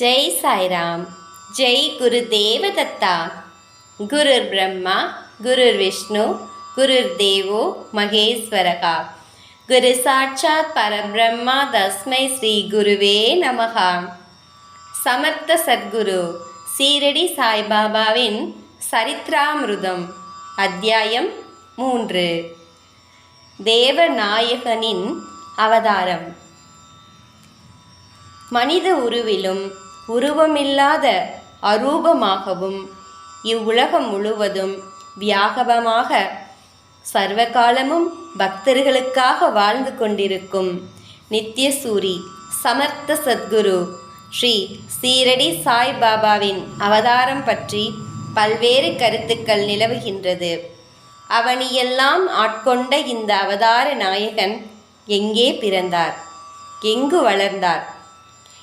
ஜெய் சாய்ராம் ஜெய் குரு தேவதத்தா. குருர் பிரம்மா குருர் விஷ்ணு குருர் தேவோ மகேஸ்வரகா. குரு சாட்சாத் பரபிரம்மா தஸ்மை ஸ்ரீ குருவே நமகா சமர்த்த சத்குரு சீரடி சாய்பாபாவின் சரித்ராமிருதம் அத்தியாயம் மூன்று. தேவநாயகனின் அவதாரம். மனித உருவிலும் உருவமில்லாத அரூபமாகவும் இவ்வுலகம் முழுவதும் வியாகபமாக சர்வகாலமும் பக்தர்களுக்காக வாழ்ந்து கொண்டிருக்கும் நித்யசூரி சமர்த்த சத்குரு ஸ்ரீ சீரடி சாய்பாபாவின் அவதாரம் பற்றி பல்வேறு கருத்துக்கள் நிலவுகின்றது. அவனியெல்லாம் ஆட்கொண்ட இந்த அவதார நாயகன் எங்கே பிறந்தார்? எங்கு வளர்ந்தார்?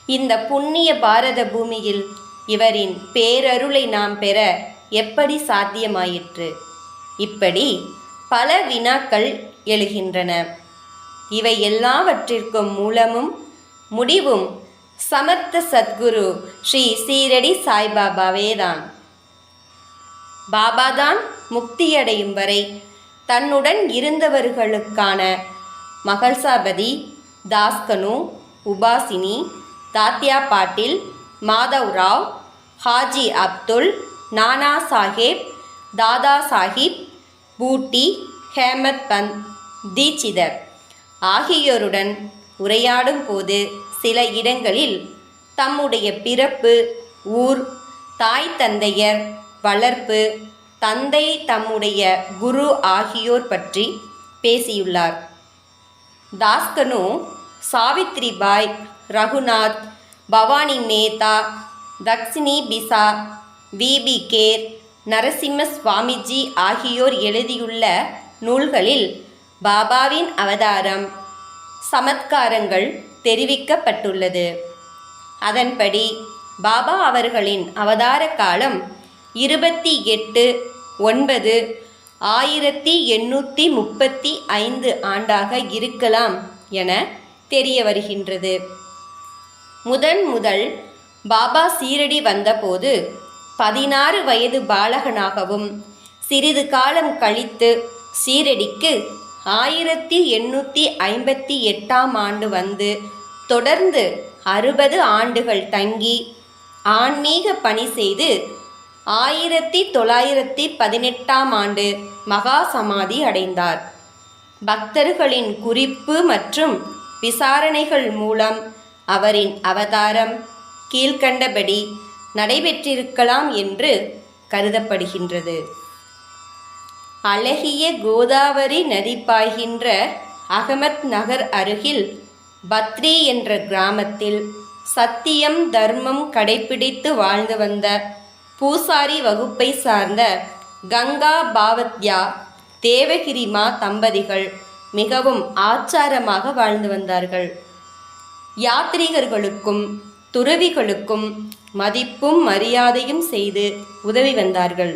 இந்த புண்ணிய பாரத பூமியில் இவரின் பேரருளை நாம் பெற எப்படி சாத்தியமாயிற்று? இப்படி பல வினாக்கள் எழுகின்றன. இவை எல்லாவற்றிற்கும் மூலமும் முடிவும் சமர்த்த சத்குரு ஸ்ரீ சீரடி சாய்பாபாவேதான். பாபாதான் முக்தியடையும் வரை தன்னுடன் இருந்தவர்களுக்கான மகள்சாபதி தாஸ்கனு உபாசினி தாத்யா பாட்டில் மாதவ் ராவ் ஹாஜி அப்துல் நானா சாஹேப் தாதா சாஹிப் பூட்டி ஹேமத் பந்த் தீட்சிதர். ஆகியோருடன் உரையாடும் போது சில இடங்களில் தம்முடைய பிறப்பு ஊர் தாய் தந்தையர் வளர்ப்பு தந்தை தம்முடைய குரு ஆகியோர் பற்றி பேசியுள்ளார். தாஸ்கனு சாவித்ரிபாய் ரகுநாத் பவானி மேத்தா தக்ஷினி பிசா விபி கேர் நரசிம்ம சுவாமிஜி ஆகியோர் எழுதியுள்ள நூல்களில் பாபாவின் அவதாரம் சமத்காரங்கள் தெரிவிக்கப்பட்டுள்ளது. அதன்படி பாபா அவர்களின் அவதார காலம் இருபத்தி எட்டு ஒன்பது ஆயிரத்தி எண்ணூற்றி முப்பத்தி ஐந்து ஆண்டாக இருக்கலாம் என தெரிய வருகின்றது முதன் முதல் பாபா சீரடி வந்தபோது பதினாறு வயது பாலகனாகவும் சிறிது காலம் கழித்து சீரடிக்கு ஆயிரத்தி எண்ணூற்றி ஐம்பத்தி எட்டாம் ஆண்டு வந்து தொடர்ந்து அறுபது ஆண்டுகள் தங்கி ஆன்மீக பணி செய்து ஆயிரத்தி தொள்ளாயிரத்தி பதினெட்டாம் ஆண்டு மகா சமாதி அடைந்தார். பக்தர்களின் குறிப்பு மற்றும் விசாரணைகள் மூலம் அவரின் அவதாரம் கீழ்கண்டபடி நடைபெற்றிருக்கலாம் என்று கருதப்படுகின்றது. அழகிய கோதாவரி நதி பாய்கின்ற அகமத் நகர் அருகில் பத்ரி என்ற கிராமத்தில் சத்தியம் தர்மம் கடைபிடித்து வாழ்ந்து வந்த பூசாரி வகுப்பை சார்ந்த கங்கா பாவத்யா தேவகிரிமா தம்பதிகள் மிகவும் ஆச்சாரமாக வாழ்ந்து வந்தார்கள். யாத்ரீகர்களுக்கும் துறவிகளுக்கும் மதிப்பும் மரியாதையும் செய்து உதவி வந்தார்கள்.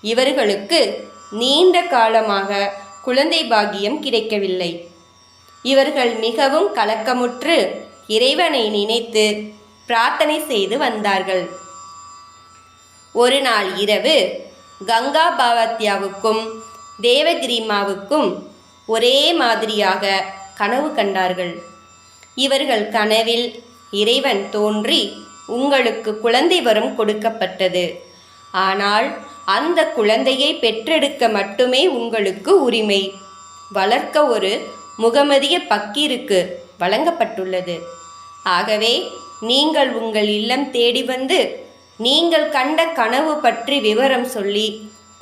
இவர்களுக்கு நீண்ட காலமாக குழந்தை பாக்கியம் கிடைக்கவில்லை. இவர்கள் மிகவும் கலக்கமுற்று இறைவனை நினைத்து பிரார்த்தனை செய்து வந்தார்கள். ஒரு நாள் இரவு கங்கா பாவத்யாவுக்கும் தேவகிரிமாவுக்கும் ஒரே மாதிரியாக கனவு கண்டார்கள். இவர்கள் கனவில் இறைவன் தோன்றி உங்களுக்கு குழந்தை வரம் கொடுக்கப்பட்டது. ஆனால் அந்த குழந்தையை பெற்றெடுக்க மட்டுமே உங்களுக்கு உரிமை. வளர்க்க ஒரு முகமதிய பக்கீருக்கு வழங்கப்பட்டுள்ளது. ஆகவே நீங்கள் உங்கள் இல்லம் தேடி வந்து நீங்கள் கண்ட கனவு பற்றி விவரம் சொல்லி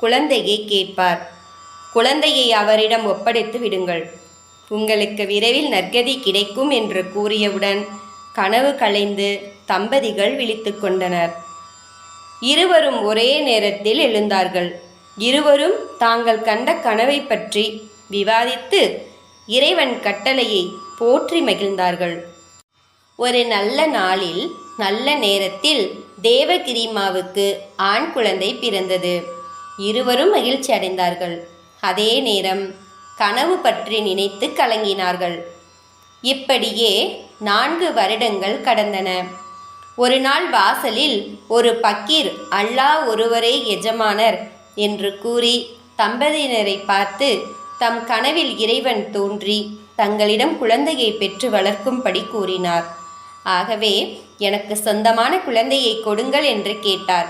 குழந்தையை கேட்பார். குழந்தையை அவரிடம் ஒப்படைத்து விடுங்கள். உங்களுக்கு விரைவில் நற்கதி கிடைக்கும் என்று கூறியவுடன் கனவு கலைந்து தம்பதிகள் விழித்து கொண்டனர். இருவரும் ஒரே நேரத்தில் எழுந்தார்கள். இருவரும் தாங்கள் கண்ட கனவை பற்றி விவாதித்து இறைவன் கட்டளையை போற்றி மகிழ்ந்தார்கள். ஒரு நல்ல நாளில் நல்ல நேரத்தில் தேவகிரிமாவுக்கு ஆண் குழந்தை பிறந்தது. இருவரும் மகிழ்ச்சி அடைந்தார்கள் அதே நேரம் கனவு பற்றி நினைத்து கலங்கினார்கள். இப்படியே நான்கு வருடங்கள் கடந்தன. ஒரு நாள் வாசலில் ஒரு பக்கீர் அல்லாஹ் ஒருவரே எஜமானர் என்று கூறி தம்பதியினரை பார்த்து தம் கனவில் இறைவன் தோன்றி தங்களிடம் குழந்தையை பெற்று வளர்க்கும்படி கூறினார். ஆகவே எனக்கு சொந்தமான குழந்தையை கொடுங்கள் என்று கேட்டார்.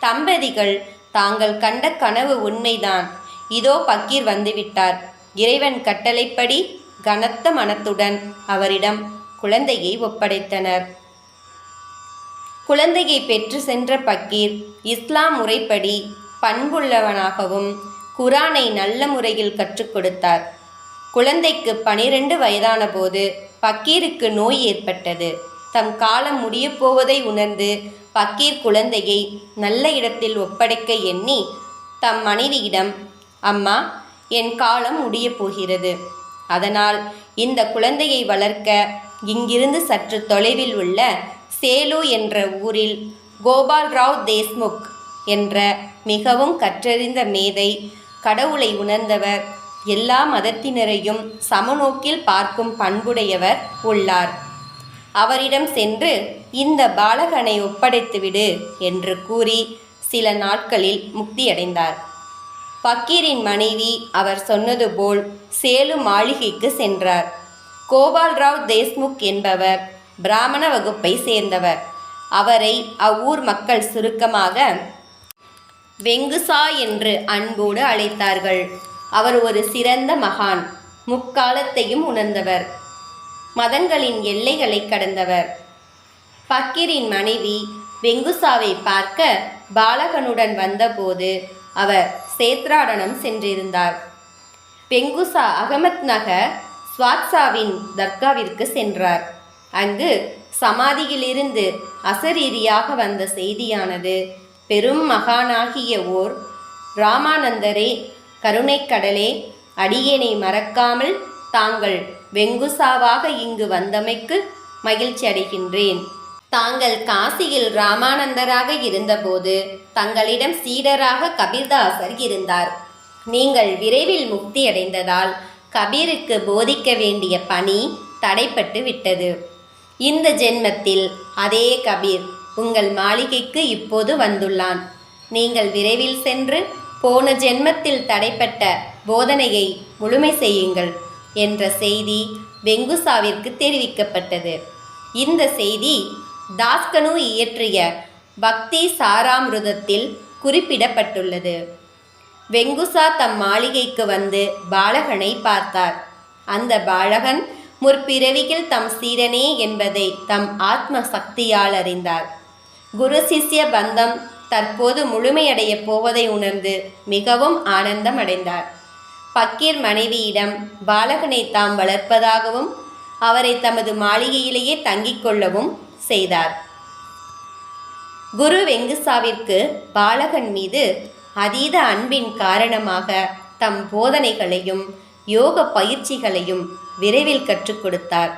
தம்பதிகள் தாங்கள் கண்ட கனவு உண்மைதான். இதோ பக்கீர் வந்துவிட்டார். இறைவன் கட்டளைப்படி கனத்த மனத்துடன் அவரிடம் குழந்தையை ஒப்படைத்தனர். குழந்தையை பெற்று சென்ற பக்கீர் இஸ்லாம் முறைப்படி பண்புள்ளவனாகவும் குரானை நல்ல முறையில் கற்றுக் கொடுத்தார். குழந்தைக்கு பனிரெண்டு வயதான போது பக்கீருக்கு நோய் ஏற்பட்டது. தம் காலம் முடியப் போவதை உணர்ந்து பக்கீர் குழந்தையை நல்ல இடத்தில் ஒப்படைக்க எண்ணி தம் மனைவியிடம் அம்மா என் காலம் முடியப் போகிறது. அதனால் இந்த குழந்தையை வளர்க்க இங்கிருந்து சற்று தொலைவில் உள்ள சேலு என்ற ஊரில் கோபால்ராவ் தேஸ்முக் என்ற மிகவும் கற்றறிந்த மேதை கடவுளை உணர்ந்தவர் எல்லா மதத்தினரையும் சமநோக்கில் பார்க்கும் பண்புடையவர் உள்ளார். அவரிடம் சென்று இந்த பாலகனை ஒப்படைத்துவிடு என்று கூறி சில நாட்களில் முக்தியடைந்தார். பக்கீரின் மனைவி அவர் சொன்னது போல் சேலு மாளிகைக்கு சென்றார். கோபால்ராவ் தேஸ்முக் என்பவர் பிராமண வகுப்பை சேர்ந்தவர். அவரை அவ்வூர் மக்கள் சுருக்கமாக வெங்குசா என்று அன்போடு அழைத்தார்கள். அவர் ஒரு சிறந்த மகான் முக்காலத்தையும் உணர்ந்தவர். மதங்களின் எல்லைகளை கடந்தவர். பக்கீரின் மனைவி வெங்குசாவை பார்க்க பாலகனுடன் வந்தபோது அவர் சேத்ராடனம் சென்றிருந்தார். பெங்குசா அகமத் நகர் ஸ்வாத்சாவின் தர்காவிற்கு சென்றார். அங்கு சமாதியிலிருந்து அசரீரியாக வந்த செய்தியானது பெரும் மகானாகிய ஓர் ராமானந்தரே கருணைக்கடலே அடியேனை மறக்காமல் தாங்கள் வெங்குசாவாக இங்கு வந்தமைக்கு மகிழ்ச்சி அடைகின்றேன் தாங்கள் காசியில் ராமானந்தராக இருந்தபோது தங்களிடம் சீடராக கபீர்தாசர் இருந்தார். நீங்கள் விரைவில் முக்தி அடைந்ததால் கபீருக்கு போதிக்க வேண்டிய பணி தடைப்பட்டு விட்டது. இந்த ஜென்மத்தில் அதே கபீர் உங்கள் மாளிகைக்கு இப்போது வந்துள்ளான். நீங்கள் விரைவில் சென்று போன ஜென்மத்தில் தடைப்பட்ட போதனையை முழுமை செய்யுங்கள் என்ற செய்தி வெங்குசாவிற்கு தெரிவிக்கப்பட்டது. இந்த செய்தி தாஸ்கனு இயற்றிய பக்தி சாராமிருதத்தில் குறிப்பிடப்பட்டுள்ளது. வெங்குசா தம் மாளிகைக்கு வந்து பாலகனை பார்த்தார். அந்த பாலகன் முற்பிறவியில் தம் சீரனே என்பதை தம் ஆத்ம சக்தியால் அறிந்தார். குரு சிஷ்ய பந்தம் தற்போது முழுமையடைய போவதை உணர்ந்து மிகவும் ஆனந்தம் அடைந்தார் பக்கீர் மனைவியிடம் பாலகனை தாம் வளர்ப்பதாகவும் அவரை தமது மாளிகையிலேயே தங்கிக் கொள்ளவும் செய்தார். குரு வெங்குசாவிற்கு பாலகன் மீது அதீத அன்பின் காரணமாக தம் போதனைகளையும் யோக பயிற்சிகளையும் விரைவில் கற்றுக் கொடுத்தார்.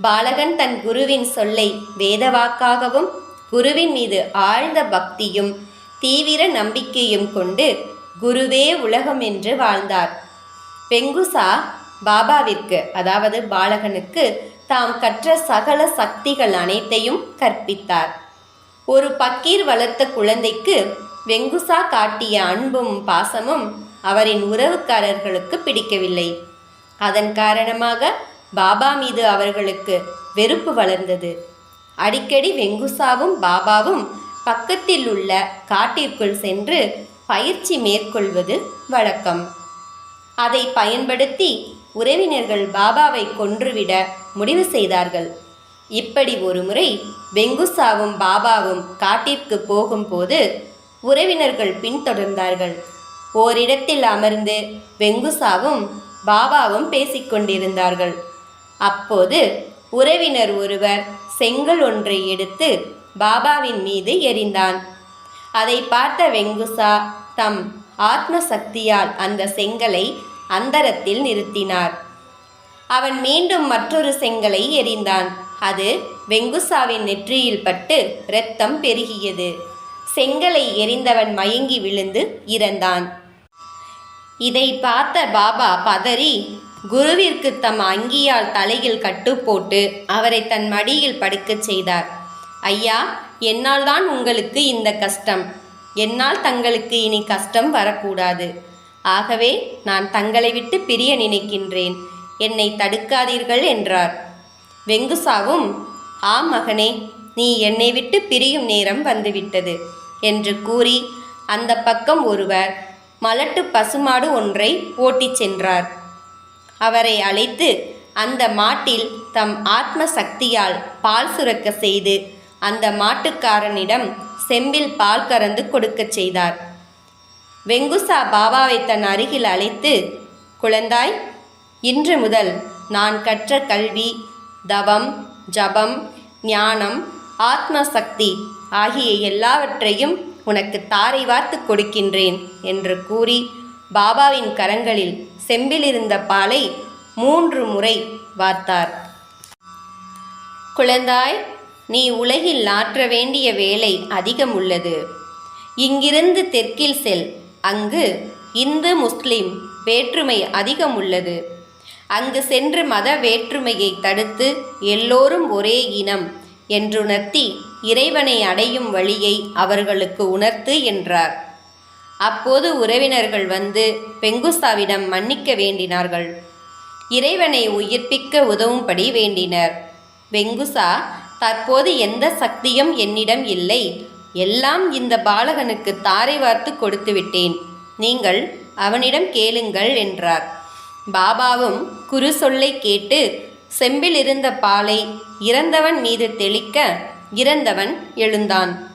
பாலகன் தன் குருவின் சொல்லை வேதவாக்காகவும் குருவின் மீது ஆழ்ந்த பக்தியும் தீவிர நம்பிக்கையும் கொண்டு குருவே உலகம் என்று வாழ்ந்தார். பெங்குசா பாபாவிற்கு அதாவது பாலகனுக்கு தாம் கற்ற சகல சக்திகள் அனைத்தையும் கற்பித்தார். ஒரு பக்கீர் வளர்த்த குழந்தைக்கு வெங்குசா காட்டிய அன்பும் பாசமும் அவரின் உறவுக்காரர்களுக்கு பிடிக்கவில்லை. அதன் காரணமாக பாபா மீது அவர்களுக்கு வெறுப்பு வளர்ந்தது. அடிக்கடி வெங்குசாவும் பாபாவும் பக்கத்தில் உள்ள காட்டிற்குள் சென்று பயிற்சி மேற்கொள்வது வழக்கம். அதை பயன்படுத்தி உறவினர்கள் பாபாவை கொன்றுவிட முடிவு செய்தார்கள். இப்படி ஒருமுறை வெங்குசாவும் பாபாவும் காட்டிற்கு போகும்போது உறவினர்கள் பின்தொடர்ந்தார்கள். ஓரிடத்தில் அமர்ந்து வெங்குசாவும் பாபாவும் பேசிக்கொண்டிருந்தார்கள் அப்போது உறவினர் ஒருவர் செங்கல் ஒன்றை எடுத்து பாபாவின் மீது எறிந்தான். அதை பார்த்த வெங்குசா தம் ஆத்ம சக்தியால் அந்த செங்கலை அந்தரத்தில் நிறுத்தினார். அவன் மீண்டும் மற்றொரு செங்கலை எறிந்தான். அது வெங்குசாவின் நெற்றியில் பட்டு இரத்தம் பெருகியது. செங்கலை எரிந்தவன் மயங்கி விழுந்து இறந்தான். இதை பார்த்த பாபா பதறி குருவிற்கு தம் அங்கியால் தலையில் கட்டு போட்டு அவரை தன் மடியில் படுக்கச் செய்தார். ஐயா என்னால் தான் உங்களுக்கு இந்த கஷ்டம். என்னால் தங்களுக்கு இனி கஷ்டம் வரக்கூடாது. ஆகவே நான் தங்களை விட்டு பிரிய நினைக்கின்றேன். என்னை தடுக்காதீர்கள் என்றார். வெங்குசாவும் ஆம் மகனே நீ என்னை விட்டு பிரியும் நேரம் வந்துவிட்டது என்று கூறி அந்த பக்கம் ஒருவர் மலட்டு பசுமாடு ஒன்றை ஓட்டிச் சென்றார். அவரை அழைத்து அந்த மாட்டில் தம் ஆத்ம சக்தியால் பால் சுரக்க செய்து அந்த மாட்டுக்காரனிடம் செம்பில் பால் கறந்து கொடுக்கச் செய்தார். வெங்குசா பாபாவை தன் அருகில் அழைத்து குழந்தாய் இன்று முதல் நான் கற்ற கல்வி தவம் ஜபம் ஞானம் ஆத்ம சக்தி ஆகிய எல்லாவற்றையும் உனக்கு தாரை வார்த்து கொடுக்கின்றேன் என்று கூறி பாபாவின் கரங்களில் செம்பிலிருந்த பாலை மூன்று முறை வார்த்தார். குழந்தாய் நீ உலகில் ஆற்ற வேண்டிய வேலை அதிகம் உள்ளது. இங்கிருந்து தெற்கில் செல் அங்கு இந்து முஸ்லிம் வேற்றுமை அதிகம் உள்ளது. அங்கு சென்று மத வேற்றுமையை தடுத்து எல்லோரும் ஒரே இனம் என்றுணர்த்தி இறைவனை அடையும் வழியை அவர்களுக்கு உணர்த்து என்றார். அப்போது உறவினர்கள் வந்து பெங்குசாவிடம் மன்னிக்க வேண்டினார்கள். இறைவனை உயிர்ப்பிக்க உதவும்படி வேண்டினர். பெங்குசா தற்போது எந்த சக்தியும் என்னிடம் இல்லை. எல்லாம் இந்த பாலகனுக்கு தாரை வார்த்து கொடுத்து விட்டேன் நீங்கள் அவனிடம் கேளுங்கள் என்றார். பாபாவும் குரு சொல்லை கேட்டு செம்பில் இருந்த பாலை இறந்தவன் மீது தெளிக்க இறந்தவன் எழுந்தான்.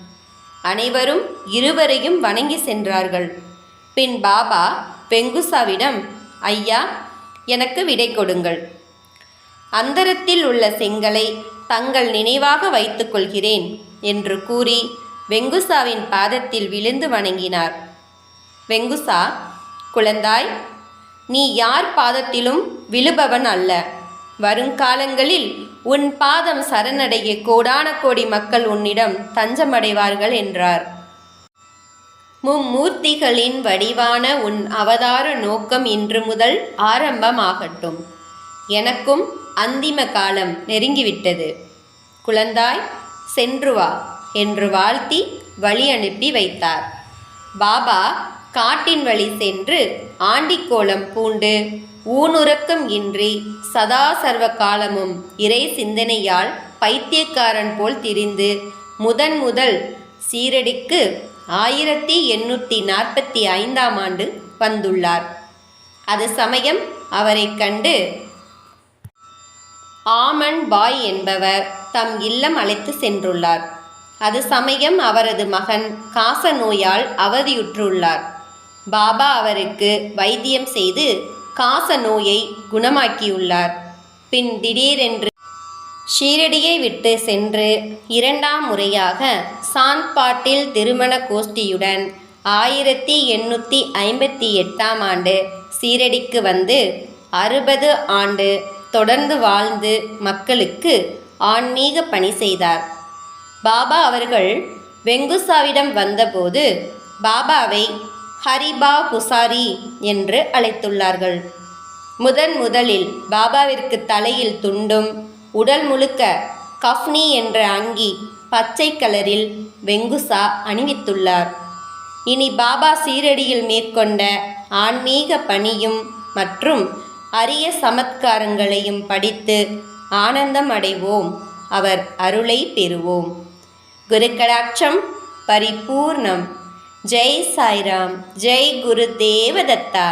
அனைவரும் இருவரையும் வணங்கி சென்றார்கள். பின் பாபா வெங்குசாவிடம் ஐயா எனக்கு விடை கொடுங்கள். அந்தரத்தில் உள்ள செங்கலை தங்கள் நினைவாக வைத்துக்கொள்கிறேன் என்று கூறி வெங்குசாவின் பாதத்தில் விழுந்து வணங்கினார். வெங்குசா குழந்தாய் நீ யார் பாதத்திலும் விழுபவன் அல்ல. வருங்காலங்களில் உன் பாதம் சரணடைய கோடான கோடி மக்கள் உன்னிடம் தஞ்சமடைவார்கள் என்றார். மும்மூர்த்திகளின் வடிவான உன் அவதார நோக்கம் இன்று முதல் ஆரம்பமாகட்டும். எனக்கும் அந்திம காலம் நெருங்கிவிட்டது. குழந்தாய் சென்று வா என்று வாழ்த்தி வழி அனுப்பி வைத்தார். பாபா காட்டின் வழி சென்று ஆண்டிக்கோலம் பூண்டு ஊனுறக்கம் இன்றி சதா சர்வ காலமும் இறை சிந்தனையால் பைத்தியக்காரன் போல் திரிந்து முதன் முதல் சீரடிக்கு ஆயிரத்தி எண்ணூற்றி நாற்பத்தி ஐந்தாம் ஆண்டு வந்துள்ளார். அது சமயம் அவரை கண்டு ஆமன் பாய் என்பவர் தம் இல்லம் அழைத்து சென்றுள்ளார். அது சமயம் அவரது மகன் காச நோயால் அவதியுற்றுள்ளார். பாபா அவருக்கு வைத்தியம் செய்து காச நோயை குணமாக்கியுள்ளார். பின் திடீரென்று ஷீரடியை விட்டு சென்று இரண்டாம் முறையாக சாந்த்பாட்டில் திருமண கோஷ்டியுடன் ஆயிரத்தி எண்ணூற்றி ஐம்பத்தி எட்டாம் ஆண்டு சீரடிக்கு வந்து அறுபது ஆண்டு தொடர்ந்து வாழ்ந்து மக்களுக்கு ஆன்மீக பணி செய்தார். பாபா அவர்கள் வெங்குசாவிடம் வந்தபோது பாபாவை ஹரிபா புசாரி என்று அழைத்துள்ளார்கள். முதன் முதலில் பாபாவிற்கு தலையில் துண்டும் உடல் முழுக்க கஃப்னி என்ற அங்கி பச்சை கலரில் வெங்குசா அணிவித்துள்ளார். இனி பாபா சீரடியில் மேற்கொண்ட ஆன்மீக பணியும் மற்றும் அரிய சமத்காரங்களையும் படித்து ஆனந்தம் அடைவோம் அவர் அருளை பெறுவோம். குருக்கடாட்சம் பரிபூர்ணம். जय साई राम जय गुरुदेवदत्ता।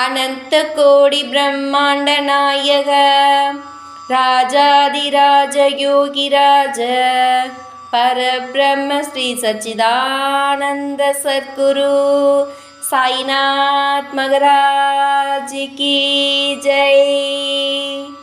अनन्तकोडिब्रह्माण्डनायक राजाधिराजयोगिराज परब्रह्म श्री सच्चिदानन्द सद्गुरु साईनाथ मगराज की जय।